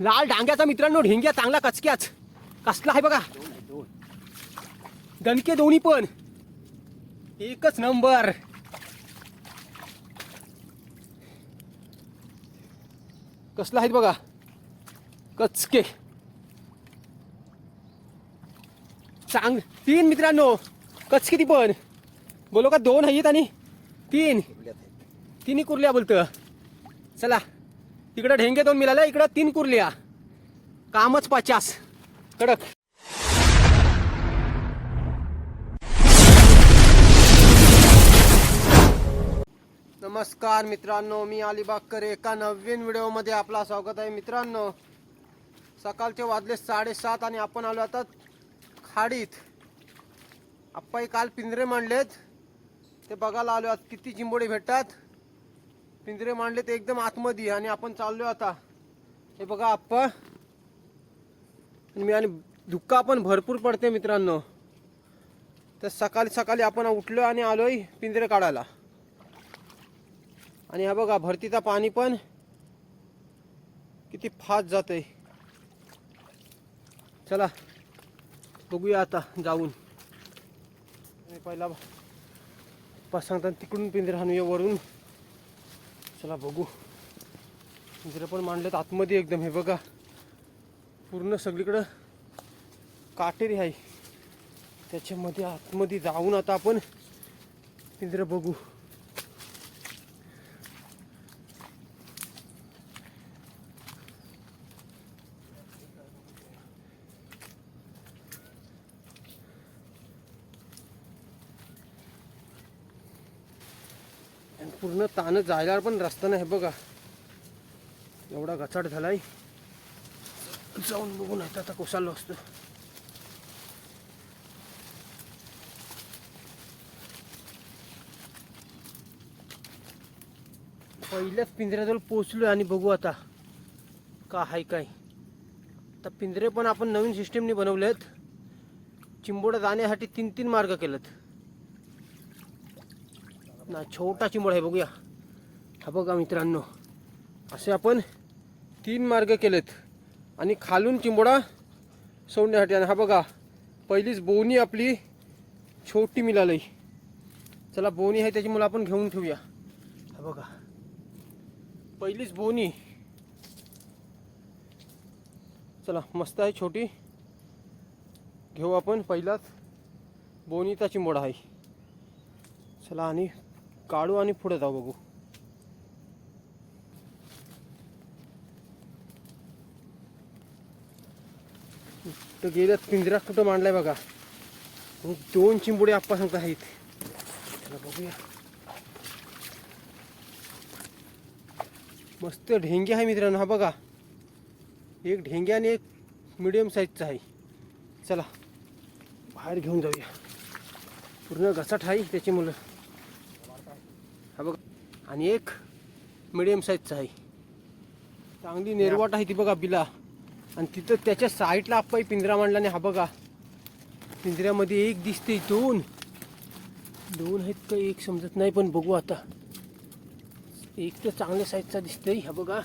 लाल डांग्याचा मित्रांनो ढेंग्या चांगला कचक्याच कसला आहे बघा. दणके दोन्ही पण. एकच नंबर. कसला आहेत बघा. कचके. चांग तीन मित्रांनो. कचके ती पण. बोलो का दोन आहेत आणि तीन. तिन्ही कुर्ल्या बोलतं. चला. तिकडं ढेंगे दोन मिळाल्या इकडं तीन कुर्ल्या. कामच पचास. कडक. नमस्कार मित्रांनो मी अलिबागकर एका नवीन व्हिडिओमध्ये आपला स्वागत आहे. मित्रांनो सकाळचे वाजले साडेसात आणि आपण आलो आता खाडीत. आप्पाई काल पिंजरे मांडलेत. ते बघायला आलो आहोत किती चिंबोडे भेटतात. पिंजरे मांडले ते एकदम आतमध्ये. आणि आपण चाललो आता. हे बघा आप्पा. मी आणि धुक्का पण भरपूर पडते मित्रांनो. तर सकाळी सकाळी आपण उठलो आणि आलोय पिंजरे काढायला. आणि हा बघा भरतीचा पाणी पण किती फास्ट जातंय. चला बघूया आता जाऊन. पहिला पप्पा सांगतात तिकडून पिंजरे आणूया वरून. चला बघू. पिंजरे पण मांडलेत आतमध्ये एकदम. हे बघा. पूर्ण सगळीकडं काटेरी आहे. त्याच्यामध्ये आतमध्ये जाऊन आता आपण पिंजरं बघू. पूर्ण ताण जायला पण रस्ता नाही बघा. एवढा गचाट झालाय. जाऊन बघून आता आता कोसालो असतो. पहिल्याच पिंजऱ्याजवळ पोचलो आणि बघू आता का हाय काय. आता पिंजरे पण आपण नवीन सिस्टीमने बनवले आहेत चिंबोडा जाण्यासाठी तीन तीन मार्ग केलेत. ना छोटा चिंबळ आहे बघूया. हा बघा मित्रांनो असे आपण तीन मार्ग केलेत. आणि खालून चिंबोडा सोडण्यासाठी आणि हा बघा पहिलीच बोनी आपली छोटी मिळाली चला बोनी आहे त्याची मला आपण घेऊन ठेवूया. हा बघा पहिलीच बोनी. चला मस्त आहे छोटी. घेऊ आपण पहिलाच बोनीचा चिंबोडा आहे. चला आणि काढू आणि पुढे जाऊ बघू. तर गेल्यात पिंजऱ्यात कुठं मांडलाय बघा. मग दोन चिंबुडे आप्पा सांगता आहेत. चला बघूया. मस्त ढेंगे आहे मित्रांनो हा बघा. एक ढेंगे आणि एक मिडियम साईजचा आहे. चला बाहेर घेऊन जाऊया. पूर्ण घसाट आहे त्याची मुलं. आणि एक मिडियम साईजचा आहे. चांगली निर्वाट आहे ती बघा बिला. आणि तिथं त्याच्या साईडला आप्पाही पिंजरा मांडला आणि हा बघा. पिंजऱ्यामध्ये एक दिसते दोन. दोन आहेत का एक समजत नाही पण बघू आता. एक तर चांगल्या साईजचा दिसतंय हा बघा.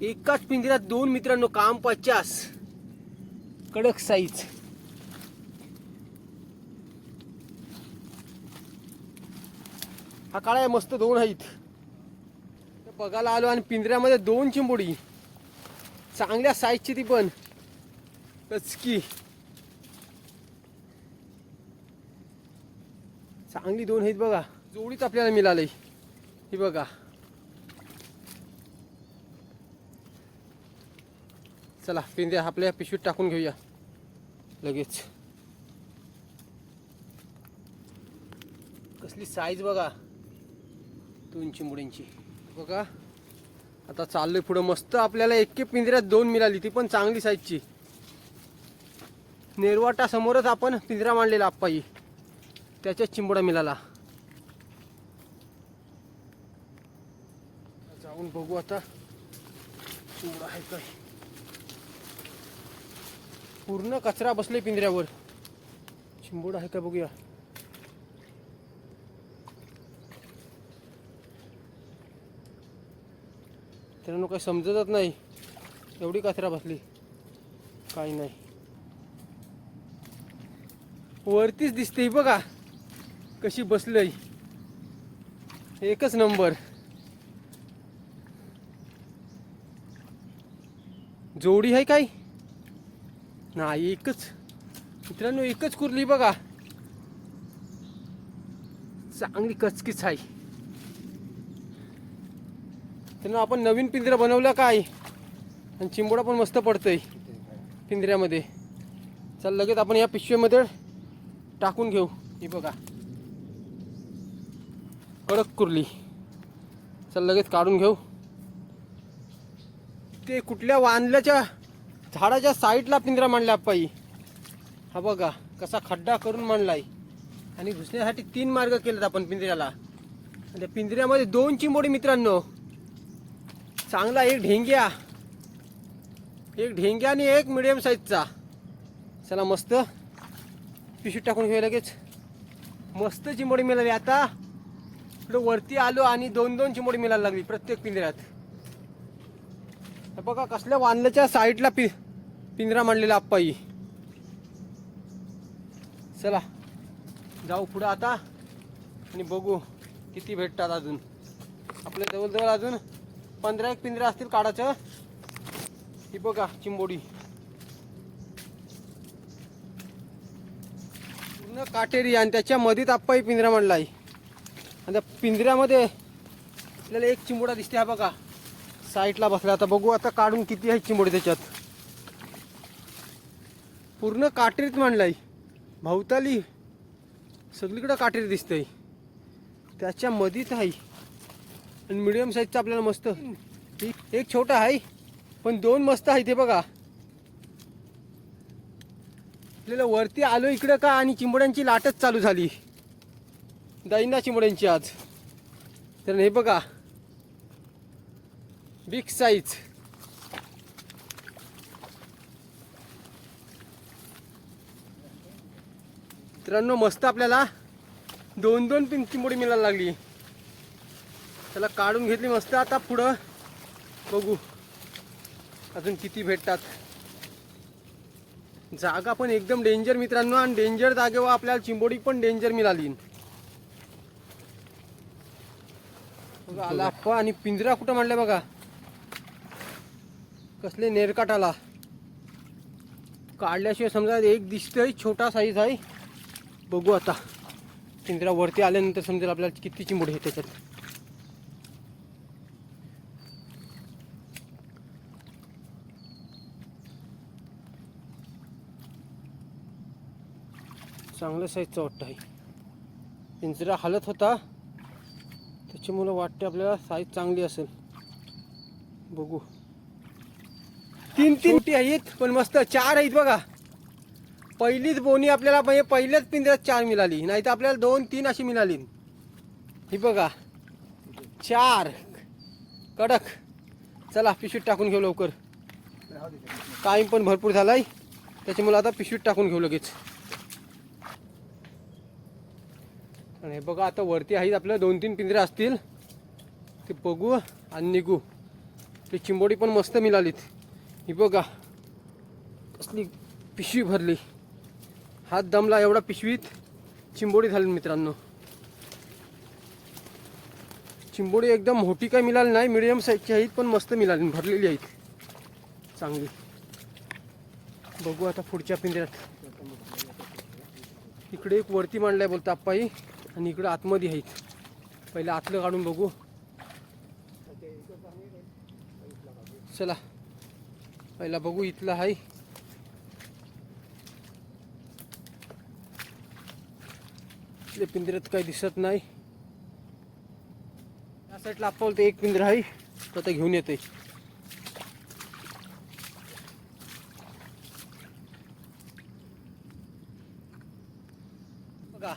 एकाच पिंजऱ्यात दोन मित्रांनो काम पचास. कडक साईज हा काळा आहे मस्त दोन आहेत. बघायला आलो आणि पिंजऱ्यामध्ये दोन चिंबोडी. चांगल्या साईजची ती पण. टचकी चांगली दोन आहेत बघा. जोडीच आपल्याला मिळाली ही बघा. चला पिंजऱ्या आपल्या पिशवीत टाकून घेऊया. लगेच. कसली साईज बघा. दोन चिंबुडींची बघा. आता चाललोय पुढं मस्त. आपल्याला एके पिंजऱ्यात दोन मिळाली ती पण चांगली साईजची नेरवाटासमोरच आपण पिंजरा मांडलेला आप्पाई. त्याच्यात चिंबोडा मिळाला. जाऊन बघू आता. चिंबुडा आहे काय? पूर्ण कचरा बसले पिंजऱ्यावर. चिंबोडा आहे का बघूया. त्यांना काही समजतच नाही. एवढी कचरा बसली. काही नाही. वरतीच दिसते बघा. कशी बसलंय. एकच नंबर. जोडी आहे काय? नाही एकच. मित्रांनो एकच कुरली बघा. चांगली कचकीच आहे. त्यांना आपण नवीन पिंजरा बनवला काय? आणि चिंबोडा पण मस्त पडतोय पिंजऱ्यामध्ये. चल लगेच आपण या पिशवीमध्ये टाकून घेऊ. ही बघा. कडक कुरली. चल लगेच काढून घेऊ. ते कुठल्या वांदल्याच्या झाडाच्या साईडला पिंजरा मांडला आप्पाई हा बघा कसा खड्डा करून मांडलाय. आणि घुसण्यासाठी तीन मार्ग केलेत आपण पिंजऱ्याला. आणि त्या पिंजऱ्यामध्ये दोन चिंबोडी मित्रांनो. चांगला एक ढेंग्या. एक ढेंग्या आणि एक मिडियम साईजचा चला मस्त. पिशवी टाकून घेऊ लगेच. मस्त चिंबोडी मिळाली आता. इकडं वरती आलो आणि दोन दोन चिंबोडी मिळायला लागली प्रत्येक पिंजऱ्यात. बघा कसल्या वानल्याच्या साईडला पि पिंजरा मांडलेला आप्पाई. चला जाऊ पुढं आता आणि बघू किती भेटतात अजून. आपल्या जवळजवळ अजून पंधरा एक पिंजरा असतील काढाचं ही बघा चिंबोडी. पूर्ण काटेरी आणि त्याच्या मधीत आप्पाही पिंजरा मांडला आहे आणि त्या पिंजऱ्यामध्ये आपल्याला एक चिंबोडा दिसते हा बघा. साईडला बसला आता बघू आता काढून किती आहे चिंबोडी त्याच्यात. पूर्ण काटेरीत मांडलाय भोवताली सगळीकडं काटेरी दिसतंय. त्याच्या मधीत आहे. आणि मिडियम साईजचा आपल्याला मस्त. एक एक छोटा आहे पण दोन मस्त आहे ते बघा. आपल्याला वरती आलो इकडं का आणि चिंबड्यांची लाटच चालू झाली. दैना चिंबड्यांची आज. तर हे बघा. बिग साईज मित्रांनो मस्त आपल्याला दोन दोन पिं चिंबोडी मिळायला लागली. त्याला काढून घेतली मस्त. आता पुढं बघू. अजून किती भेटतात. जागा पण एकदम डेंजर मित्रांनो आणि डेंजर जागेवर आपल्याला चिंबोडी पण डेंजर मिळाली. बघा आला आणि पिंजरा कुठं मांडलाय बघा. कसले नेरकाट आला. काढल्याशिवाय समजा एक दिसतंय छोटा साईज आहे. बघू आता. पिंजरा वरती आल्यानंतर समजेल आपल्याला किती चिंबोडी आहे त्याच्यात. चांगल्या साईजचा वाटतं आहे पिंजरा हलत होता. त्याच्यामुळं वाटते आपल्याला साईज चांगली असेल. बघू. तीन तीन टी आहेत पण मस्त चार आहेत बघा. पहिलीच बोनी आपल्याला म्हणजे पहिल्याच पिंजऱ्यात चार मिळाली. नाही तर आपल्याला दोन तीन अशी मिळाली. ही बघा. चार. कडक. चला पिशवीत टाकून घेऊ लवकर. टाईम पण भरपूर झाला आहे त्याच्यामुळे आता पिशवीत टाकून घेऊ लगेच. आणि हे बघा आता वरती आहेत आपलं दोन तीन पिंजरे असतील. ते बघू आणि निघू. ते चिंबोडी पण मस्त मिळालीत. ही बघा कसली पिशवी भरली. हात दमला एवढा पिशवीत. चिंबोडी झाली मित्रांनो. चिंबोडी एकदम मोठी काही मिळाली नाही मिडियम साईजची आहेत पण मस्त मिळाली भरलेली आहेत. चांगली. बघू आता पुढच्या पिंजऱ्यात. इकडे एक वरती मांडलाय बोलतो आप्पाई. आणि इकडं आतमध्ये आहेत. पहिले आतलं काढून बघू. चला पहिला बघू इथला आहे इथल्या पिंजऱ्यात काही दिसत नाही. या साईडला आपलं एक पिंजरा आहे तो आता घेऊन येते बघा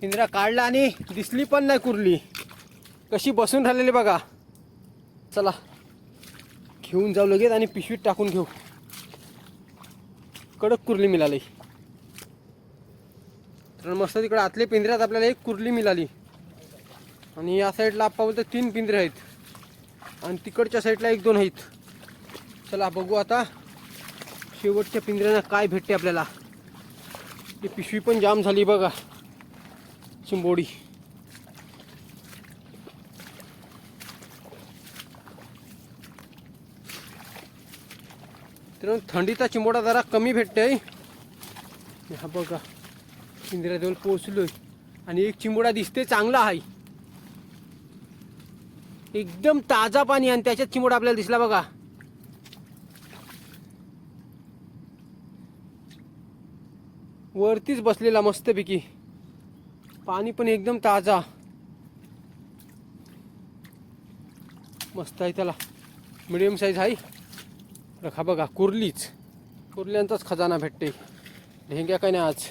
पिंजरा काढला आणि दिसली पण नाही कुरली. कशी बसून राहिलेली बघा. चला घेऊन जाऊ लगेच आणि पिशवीत टाकून घेऊ. कडक कुर्ली मिळाली. तर मस्त तिकडे आतले पिंजऱ्यात आपल्याला एक कुर्ली मिळाली. आणि या साईडला आप्पा बोलतो तीन पिंजरे आहेत. आणि तिकडच्या साईडला एक दोन आहेत. चला बघू आता शेवटच्या पिंजऱ्यानं काय भेटते आपल्याला. ती पिशवी पण जाम झाली बघा. चिंबोडी. तर थंडीचा चिंबोडा जरा कमी भेटते हा बघा इंदिराजवळ पोचलोय आणि एक चिंबोडा दिसते चांगला आहे. एकदम ताजा पाणी आणि त्याच्यात चिंबोडा आपल्याला दिसला बघा. वरतीच बसलेला मस्तपैकी. पाणी पण एकदम ताजा. मस्त आहे त्याला. मिडियम साईज आहे. रखा बघा कुर्लीच. कुर्ल्यांचाच खजाना भेटते. ढेंग्या काय नाही आज.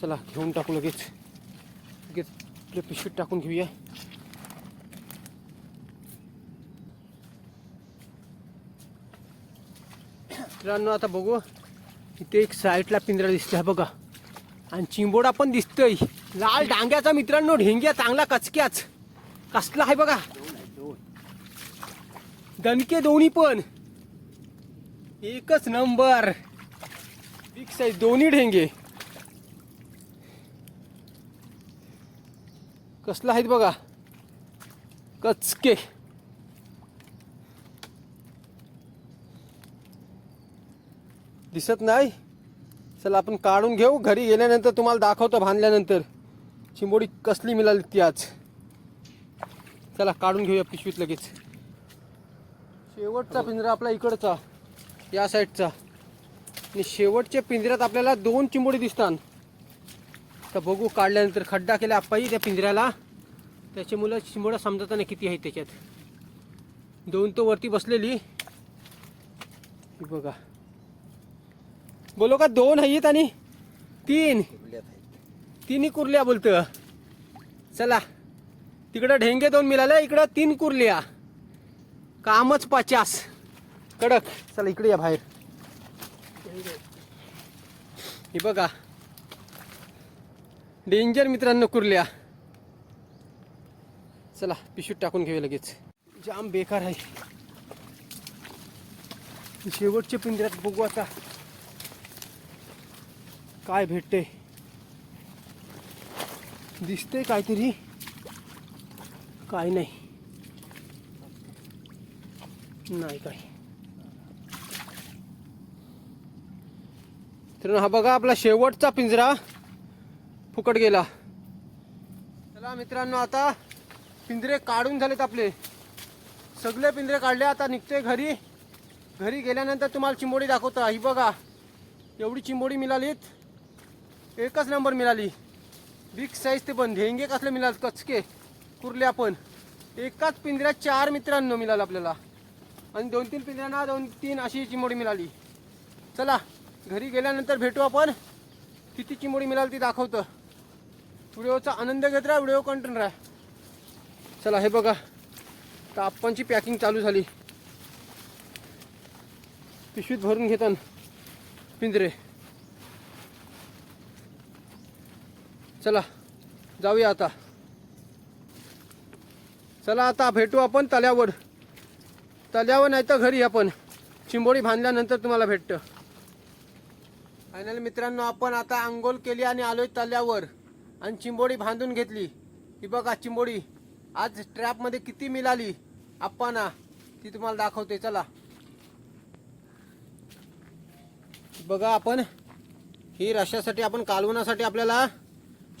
चला घेऊन टाकू लगेच. लगेच आपल्या पिशवीत टाकून घेऊया. मित्रांनो आता बघू. इथे एक साईडला पिंजरा दिसतोय हा बघा. आणि चिंबोडा पण दिसतोय. लाल डांग्याचा मित्रांनो ढेंग्या चांगला कचक्याच. कसला आहे बघा. दणके दोन्ही पण. एकच नंबर. बिग साईज दोन्ही ढेंगे. कसला आहेत बघा. कचके. दिसत नाही? चला आपण काढून घेऊ. घरी गेल्यानंतर तुम्हाला दाखवतो बांधल्यानंतर चिंबोडी कसली मिळाली ती आज? चला काढून घेऊया पिशवीत लगेच. शेवटचा पिंजरा आपला इकडचा या साईडचा. आणि शेवटच्या पिंजऱ्यात आपल्याला दोन चिंबोडी दिसतात. तर बघू काढल्यानंतर खड्डा केला आप्पाही त्या पिंजऱ्याला. त्याचे मुलं चिंबोडा समजत नाही किती आहेत त्याच्यात. दोन तो वरती बसलेली. बघा. बोलो का दोन आहेत आणि तीन. तिन्ही कुर्ल्या बोलतं चला. तिकडं ढेंगे दोन मिळाले इकडं तीन कुर्ल्या. कामच पाचास. कडक. चला इकडे या बाहेर. हे बघा. डेंजर मित्रांनो कुर्ल्या. चला पिशूट टाकून घेऊ लगेच. जाम बेकार आहे. शेवटच्या पिंजऱ्यात बघू आता. काय भेटते दिसते काहीतरी. काही नाही. नाही काही. तर हा बघा आपला शेवटचा पिंजरा फुकट गेला. चला मित्रांनो आता पिंजरे काढून झालेत आपले. सगळे पिंजरे काढले आता निघते घरी. घरी गेल्यानंतर तुम्हाला चिंबोडी दाखवतो. ही बघा एवढी चिंबोडी मिळालीत. एकच नंबर मिळाली. बिग साईज ते पण धेंगे कसले मिळाल कचके कुरले आपण. एकाच पिंजऱ्यात चार मित्रांनो मिळालं आपल्याला. आणि दोन तीन पिंजऱ्यांना दोन तीन अशी चिंबोडी मिळाली. चला घरी गेल्यानंतर भेटू आपण. किती चिंबोडी मिळाली ती दाखवतं. व्हिडिओचा आनंद घेत राहा व्हिडिओ कंटिन्यू राहा. चला हे बघा. तर आपणची पॅकिंग चालू झाली. पिशवीत भरून घेतात पिंजरे. चला जाऊया आता. चला आता भेटू आपण तल्यावर तल्यावर नाही तर घरी आपण. चिंबोडी बांधल्यानंतर तुम्हाला भेटतं. फायनल मित्रांनो आपण आता आंघोळ केली आणि आलोय तल्यावर आणि चिंबोडी बांधून घेतली. ही बघा चिंबोडी आज ट्रॅपमध्ये किती मिळाली आप्पाना. ती तुम्हाला दाखवते. चला. बघा आपण. ही रशासाठी आपण कालवण्यासाठी आपल्याला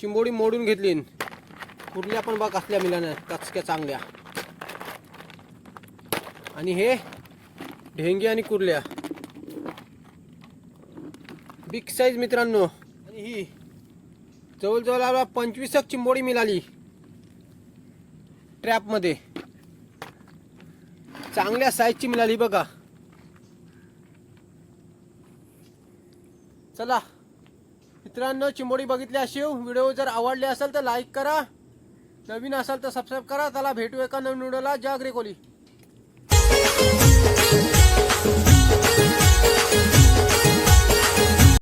चिंबोडी मोडून घेतली. कुर्ल्या पण बघ असल्या मिळाल्या कचक्या चांगल्या. आणि हे ढेंगे आणि कुर्ल्या. बिग साईज मित्रांनो. आणि ही जवळजवळ आपला पंचवीसक चिंबोडी मिळाली ट्रॅपमध्ये चांगल्या साईजची मिळाली बघा. चला. मित्रांनो चिंबोडी बघितली अशी व्हिडिओ जर आवडले असेल तर लाईक करा. नवीन असाल तर सबस्क्राईब करा. त्याला भेटू एका नवीन व्हिडिओला. जागरे कोली